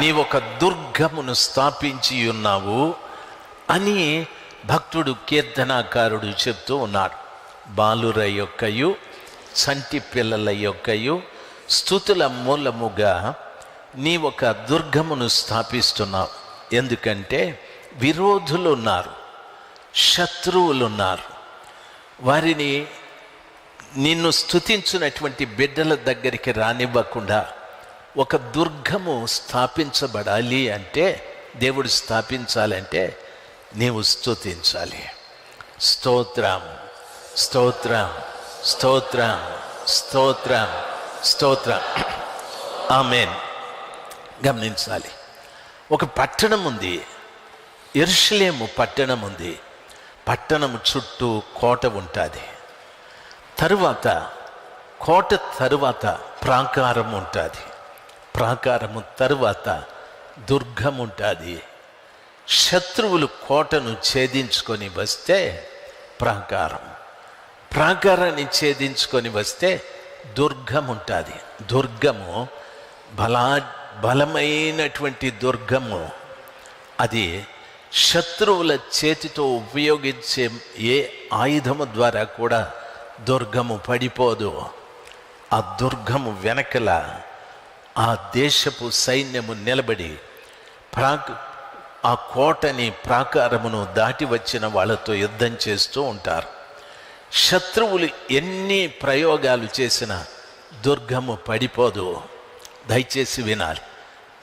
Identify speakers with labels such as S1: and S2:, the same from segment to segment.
S1: నీ ఒక దుర్గమును స్థాపించి ఉన్నావు అని భక్తుడు కీర్తనాకారుడు చెప్తూ ఉన్నాడు. బాలుర యొక్కయు సంటి పిల్లల యొక్కయు స్థుతుల మూలముగా నీ ఒక దుర్గమును స్థాపిస్తున్నావు. ఎందుకంటే విరోధులు ఉన్నారు శత్రువులు ఉన్నారు వారిని నిన్ను స్థుతించినటువంటి బిడ్డల దగ్గరికి రానివ్వకుండా ఒక దుర్గము స్థాపించబడాలి అంటే దేవుడు స్థాపించాలంటే నీవు స్తుతించాలి. స్తోత్రం స్తోత్రం స్తోత్రం స్తోత్రం స్తోత్రం. ఆమెన్. గమనించాలి. ఒక పట్టణం ఉంది. ఎర్షలేము పట్టణం ఉంది. పట్టణం చుట్టూ కోట ఉంటుంది. తరువాత కోట తరువాత ప్రాకారం ఉంటుంది. ప్రాకారము తరువాత దుర్గం ఉంటుంది శత్రువులు కోటను ఛేదించుకొని వస్తే ప్రాకారం. ప్రాకారాన్ని ఛేదించుకొని వస్తే దుర్గం ఉంటుంది దుర్గము బలా బలమైనటువంటి దుర్గము. అది శత్రువుల చేతితో ఉపయోగించే ఏ ఆయుధము ద్వారా కూడా దుర్గము పడిపోదు. ఆ దుర్గము వెనకల ఆ దేశపు సైన్యము నిలబడి ప్రాక్ ఆ కోటని ప్రాకారమును దాటి వచ్చిన వాళ్ళతో యుద్ధం చేస్తూ ఉంటారు. శత్రువులు ఎన్ని ప్రయోగాలు చేసినా దుర్గము పడిపోదు. దయచేసి వినాలి.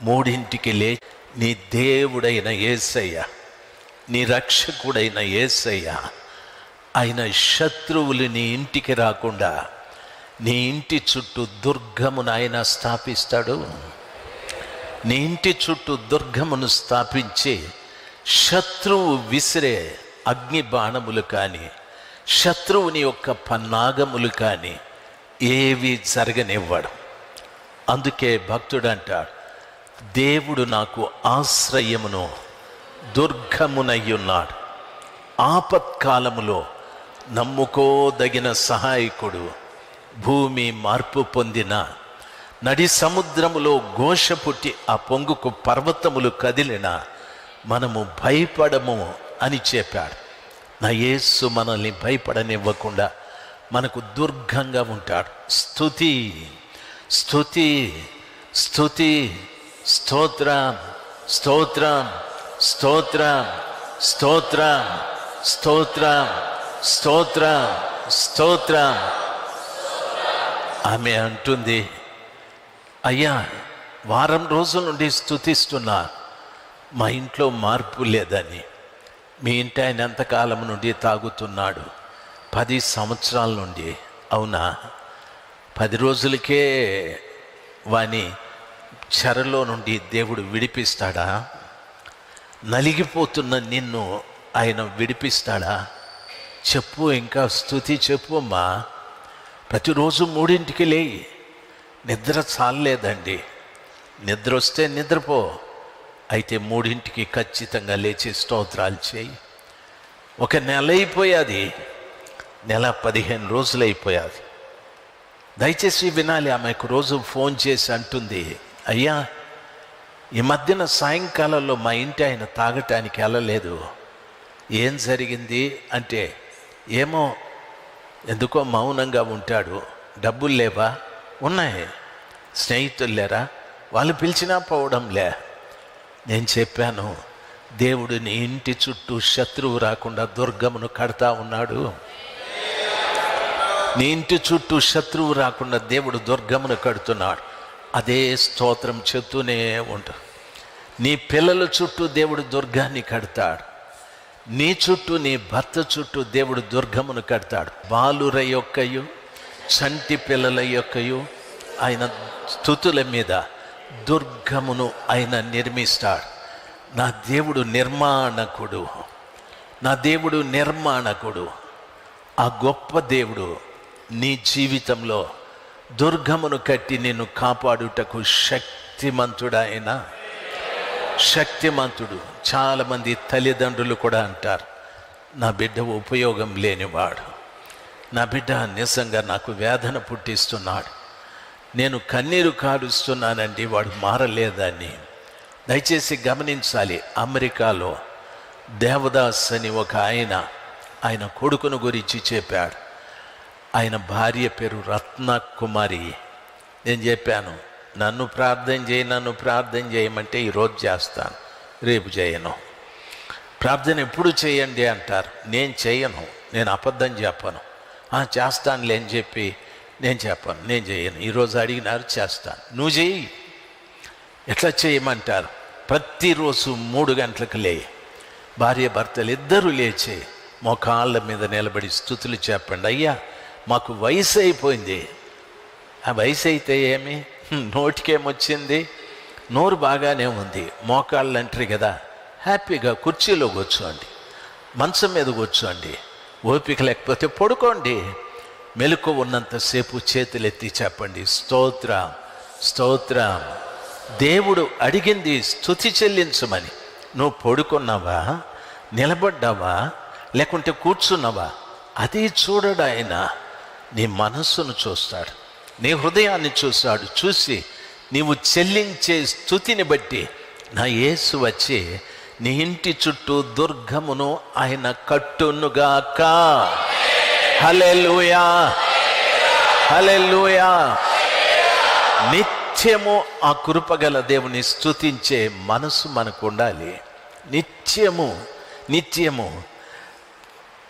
S1: మూడింటికి లే నీ దేవుడైన ఏసయ్య నీ రక్షకుడైన ఏసయ్య ఆయన శత్రువులు నీ ఇంటికి రాకుండా నీ ఇంటి చుట్టూ దుర్గమును ఆయన స్థాపిస్తాడు. నీ ఇంటి చుట్టూ దుర్గమును స్థాపించి శత్రువు విసిరే అగ్ని బాణములు కానీ శత్రువుని యొక్క పన్నాగములు కానీ ఏవి జరగనివ్వడం. అందుకే భక్తుడు అంటాడు దేవుడు నాకు ఆశ్రయమును దుర్గమునయ్యున్నాడు. ఆపత్కాలములో నమ్ముకోదగిన సహాయకుడు భూమి మార్పు పొందిన నడి సముద్రములో ఘోష పుట్టి ఆ పొంగుకు పర్వతములు కదిలిన మనము భయపడము అని చెప్పాడు. నా యేసు మనల్ని భయపడనివ్వకుండా మనకు దుర్గంగా ఉంటాడు. స్థుతి స్థుతి స్థుతి స్తోత్రం స్తోత్రం స్తోత్రం స్తోత్రం స్తోత్రం స్తోత్రం స్తోత్రం. ఆమె అంటుంది అయ్యా వారం రోజుల నుండి స్థుతిస్తున్నా మా ఇంట్లో మార్పు లేదని. మీ ఇంటి ఆయన ఎంతకాలం నుండి తాగుతున్నాడు? పది సంవత్సరాల నుండి. అవునా? పది రోజులకే వాని చెరలో నుండి దేవుడు విడిపిస్తాడా? నలిగిపోతున్న నిన్ను ఆయన విడిపిస్తాడా? చెప్పు ఇంకా స్థుతి చెప్పు అమ్మా. ప్రతిరోజు మూడింటికి లేయి నిద్ర చాలలేదండి. నిద్ర వస్తే నిద్రపో. అయితే మూడింటికి ఖచ్చితంగా లేచి స్తోత్రాలు చేయి. ఒక నెల అయిపోయాది. నెల పదిహేను రోజులు అయిపోయాది. దయచేసి వినాలి ఆమెకు రోజు ఫోన్ చేసి అంటుంది అయ్యా ఈ మధ్యన సాయంకాలంలో మా ఇంటి ఆయన తాగటానికి వెళ్ళలేదు. ఏం జరిగింది? అంటే ఏమో ఎందుకో మౌనంగా ఉంటాడు. డబ్బులు లేవా? ఉన్నాయి. స్నేహితులు లేరా? వాళ్ళు పిలిచినా పోవడం లే. నేను చెప్పాను దేవుడు నీ ఇంటి చుట్టూ శత్రువు రాకుండా దుర్గమును కడతా ఉన్నాడు. నీ ఇంటి చుట్టూ శత్రువు రాకుండా దేవుడు దుర్గమును కడుతున్నాడు. అదే స్తోత్రం చెప్తూనే ఉంటా నీ పిల్లల చుట్టూ దేవుడు దుర్గాన్ని కడతాడు. నీ చుట్టూ నీ భర్త చుట్టూ దేవుడు దుర్గమును కడతాడు. బాలుర యొక్కయు చంటి పిల్లల యొక్కయు ఆయన స్థుతుల మీద దుర్గమును ఆయన నిర్మిస్తాడు. నా దేవుడు నిర్మాణకుడు. నా దేవుడు నిర్మాణకుడు. ఆ గొప్ప దేవుడు నీ జీవితంలో దుర్గమును కట్టి నిన్ను కాపాడుటకు శక్తిమంతుడైనా శక్తిమంతుడు. చాలామంది తల్లిదండ్రులు కూడా అంటారు నా బిడ్డ ఉపయోగం లేనివాడు. నా బిడ్డ నిజంగా నాకు వేదన పుట్టిస్తున్నాడు. నేను కన్నీరు కాడుస్తున్నానండి వాడు మారలేదని. దయచేసి గమనించాలి అమెరికాలో దేవదాస్ అని ఒక ఆయన ఆయన కొడుకును గురించి చెప్పాడు. ఆయన భార్య పేరు రత్న కుమారి నేను చెప్పాను నన్ను ప్రార్థన చేయి నన్ను ప్రార్థన చేయమంటే ఈరోజు చేస్తాను. రేపు చేయను. ప్రార్థన ఎప్పుడు చేయండి అంటారు. నేను చేయను. నేను అబద్ధం చెప్పను. "ఆ, చేస్తానులే అని చెప్పి నేను చెప్పను. నేను చేయను. ఈరోజు అడిగినారు చేస్తాను. నువ్వు చెయ్యి ఎట్లా చేయమంటారు? ప్రతిరోజు మూడు గంటలకు లే. భార్య భర్తలు ఇద్దరు లేచి. మోకాళ్ళ మీద నిలబడి స్థుతులు చెప్పండి. అయ్యా మాకు వయసు అయిపోయింది. ఆ వయసు అయితే ఏమి? నోటికేమొచ్చింది? నోరు బాగానే ఉంది. మోకాళ్ళు అంటారు కదా. హ్యాపీగా కుర్చీలో కూర్చోండి. మంచం మీద కూర్చోండి. ఓపిక లేకపోతే పడుకోండి. మెలకు ఉన్నంతసేపు చేతులెత్తి చెప్పండి. స్తోత్రం స్తోత్రం. దేవుడు అడిగింది స్థుతి చెల్లించమని. నువ్వు పడుకున్నావా? నిలబడ్డావా? లేకుంటే కూర్చున్నావా? అది చూడడాయన నీ మనస్సును చూస్తాడు. నీ హృదయాన్ని చూశాడు. చూసి నీవు చెల్లించే స్థుతిని బట్టి నా యేసు వచ్చి నీ ఇంటి చుట్టూ దుర్గమును ఆయన కట్టునుగాక. హలెలుయా హలెలుయా నిత్యము ఆ కృపగల దేవుని స్థుతించే మనసు మనకు ఉండాలి. నిత్యము నిత్యము.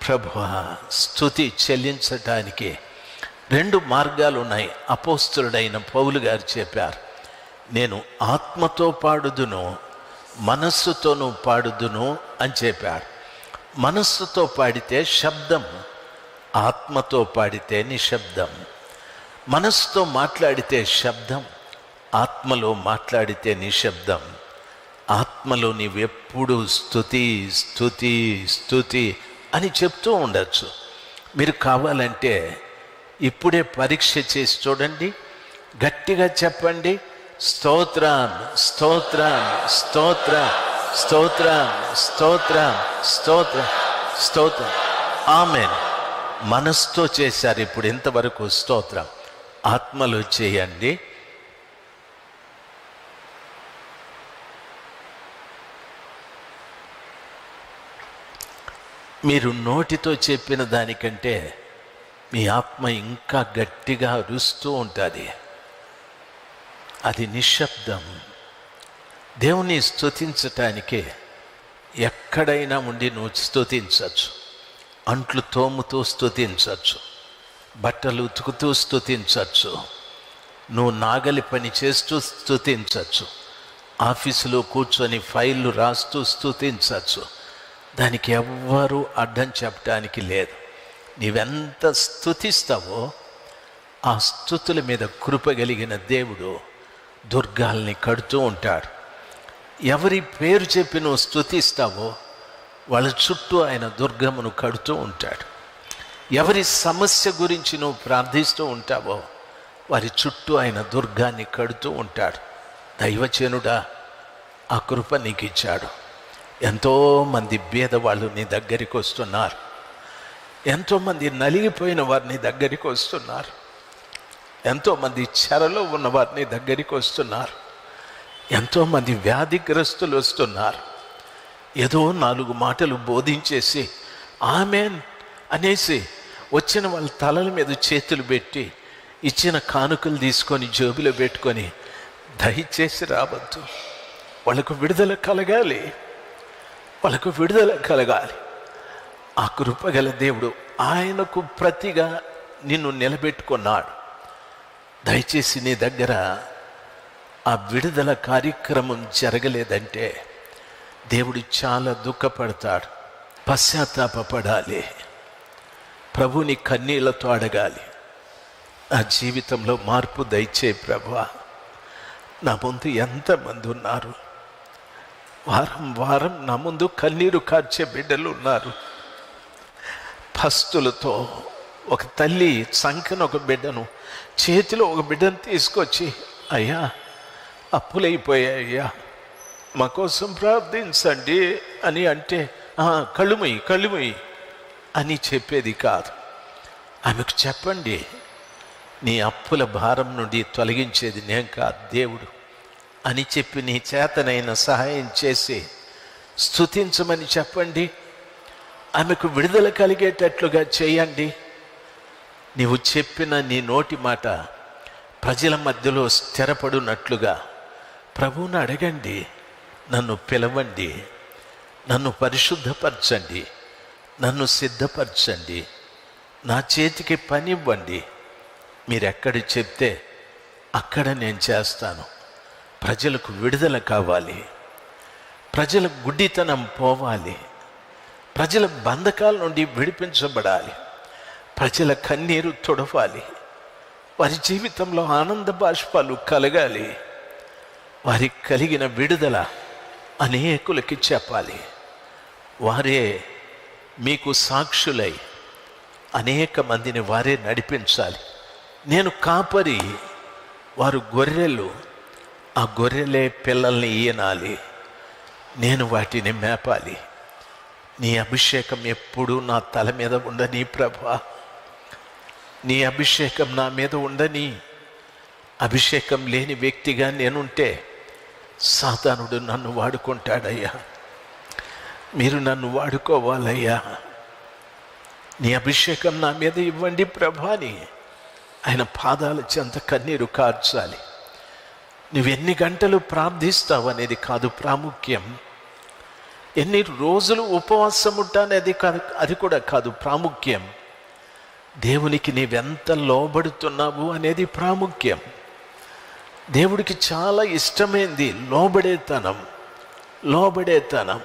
S1: ప్రభు స్థుతి చెల్లించటానికి రెండు మార్గాలు ఉన్నాయి. అపోస్తుడైన పౌలు గారు చెప్పారు నేను ఆత్మతో పాడుదును మనస్సుతోనూ పాడుదును అని చెప్పాడు మనస్సుతో పాడితే శబ్దం ఆత్మతో పాడితే నిశ్శబ్దం. మనస్సుతో మాట్లాడితే శబ్దం ఆత్మలో మాట్లాడితే నిశ్శబ్దం. ఆత్మలో నీవెప్పుడు స్థుతి స్థుతి స్థుతి అని చెప్తూ ఉండొచ్చు. మీరు కావాలంటే ఇప్పుడే పరీక్ష చేసి చూడండి. గట్టిగా చెప్పండి. స్తోత్రం స్తోత్రం స్తోత్రం స్తోత్రం స్తోత్రం స్తోత్రం స్తోత్రం. ఆమె మనస్తో చేశారు ఇప్పుడు ఇంతవరకు స్తోత్రం. ఆత్మలో చేయండి. మీరు నోటితో చెప్పిన దానికంటే మీ ఆత్మ ఇంకా గట్టిగా అరుస్తూ ఉంటుంది. అది నిశ్శబ్దం. దేవుని స్తుతించటానికే ఎక్కడైనా ఉండి నువ్వు స్తుతించవచ్చు. అంట్లు తోముతూ స్తుతించవచ్చు. బట్టలు ఉతుకుతూ స్తుతించవచ్చు. నువ్వు నాగలి పని చేస్తూ స్తుతించవచ్చు. ఆఫీసులో కూర్చొని ఫైళ్ళు రాస్తూ స్తుతించవచ్చు. దానికి ఎవ్వరూ అడ్డం చెప్పడానికి లేదు. నీవెంత స్థుతిస్తావో ఆ స్థుతుల మీద కృప కలిగిన దేవుడు దుర్గాల్ని కడుతూ ఉంటాడు. ఎవరి పేరు చెప్పి నువ్వు స్థుతిస్తావో వాళ్ళ చుట్టూ ఆయన దుర్గమును కడుతూ ఉంటాడు. ఎవరి సమస్య గురించి నువ్వు ప్రార్థిస్తూ ఉంటావో వారి చుట్టూ ఆయన దుర్గాన్ని కడుతూ ఉంటాడు. దైవచనుడా ఆ కృప నీకు ఇచ్చాడు ఎంతోమంది బీదవాళ్ళు నీ దగ్గరికి వస్తున్నారు. ఎంతోమంది నలిగిపోయిన వారిని దగ్గరికి వస్తున్నారు. ఎంతోమంది చెరలో ఉన్న వారిని దగ్గరికి వస్తున్నారు. ఎంతోమంది వ్యాధిగ్రస్తులు వస్తున్నారు. ఏదో నాలుగు మాటలు బోధించేసి ఆమెన్ అనేసి వచ్చిన వాళ్ళ తలల మీద చేతులు పెట్టి ఇచ్చిన కానుకలు తీసుకొని జేబులో పెట్టుకొని దయచేసి రావద్దు. వాళ్ళకు విడుదల కలగాలి. వాళ్ళకు విడుదల కలగాలి. ఆ కృపగల దేవుడు ఆయనకు ప్రతిగా నిన్ను నిలబెట్టుకున్నాడు. దయచేసి నీ దగ్గర ఆ విడుదల కార్యక్రమం జరగలేదంటే దేవుడు చాలా దుఃఖపడతాడు పశ్చాత్తాపడాలి ప్రభుని కన్నీళ్ళతో అడగాలి. నా జీవితంలో మార్పు దయచే ప్రభా నా ముందు ఎంతమంది ఉన్నారు? వారం వారం నా ముందు కన్నీరు కార్చే బిడ్డలు ఉన్నారు. పస్తులతో ఒక తల్లి సంఖ్యను ఒక బిడ్డను చేతిలో ఒక బిడ్డను తీసుకొచ్చి అయ్యా అప్పులైపోయాయి అయ్యా మా కోసం ప్రార్థించండి అని అంటే కళ్ళుమయ్యి కళ్ళుమయ్యి అని చెప్పేది కాదు. ఆమెకు చెప్పండి నీ అప్పుల భారం నుండి తొలగించేది నేను కాదు దేవుడు అని చెప్పి నీ చేతనైన సహాయం చేసి స్థుతించమని చెప్పండి ఆమెకు విడుదల కలిగేటట్లుగా చేయండి. నీవు చెప్పిన నీ నోటి మాట ప్రజల మధ్యలో స్థిరపడునట్లుగా. ప్రభువుని అడగండి నన్ను పిలవండి నన్ను పరిశుద్ధపరచండి నన్ను సిద్ధపరచండి నా చేతికి పని ఇవ్వండి మీరు ఎక్కడ చెప్తే అక్కడ నేను చేస్తాను. ప్రజలకు విడుదల కావాలి. ప్రజల గుడ్డితనం పోవాలి. ప్రజల బంధకాల నుండి విడిపించబడాలి. ప్రజల కన్నీరు తొడవాలి. వారి జీవితంలో ఆనంద బాష్పాలు కలగాలి. వారికి కలిగిన విడుదల అనేకులకి చెప్పాలి. వారే మీకు సాక్షులై అనేక మందిని వారే నడిపించాలి. నేను కాపరి వారు గొర్రెలు. ఆ గొర్రెలే పిల్లల్ని ఈయనాలి నేను వాటిని మేపాలి. నీ అభిషేకం ఎప్పుడూ నా తల మీద ఉండని ప్రభా. నీ అభిషేకం నా మీద ఉండని. అభిషేకం లేని వ్యక్తిగా నేనుంటే సాతానుడు నన్ను వాడుకుంటాడయ్యా. మీరు నన్ను వాడుకోవాలయ్యా. నీ అభిషేకం నా మీద ఇవ్వండి ప్రభాని. ఆయన పాదాల చెంత కన్నీరు కార్చాలి. నువ్వెన్ని గంటలు ప్రార్థిస్తావు అనేది కాదు ప్రాముఖ్యం. ఎన్ని రోజులు ఉపవాసం ఉంటానేది కాదు అది కూడా కాదు ప్రాముఖ్యం. దేవునికి నీవెంత లోబడుతున్నావు అనేది ప్రాముఖ్యం. దేవుడికి చాలా ఇష్టమైంది లోబడేతనం లోబడేతనం.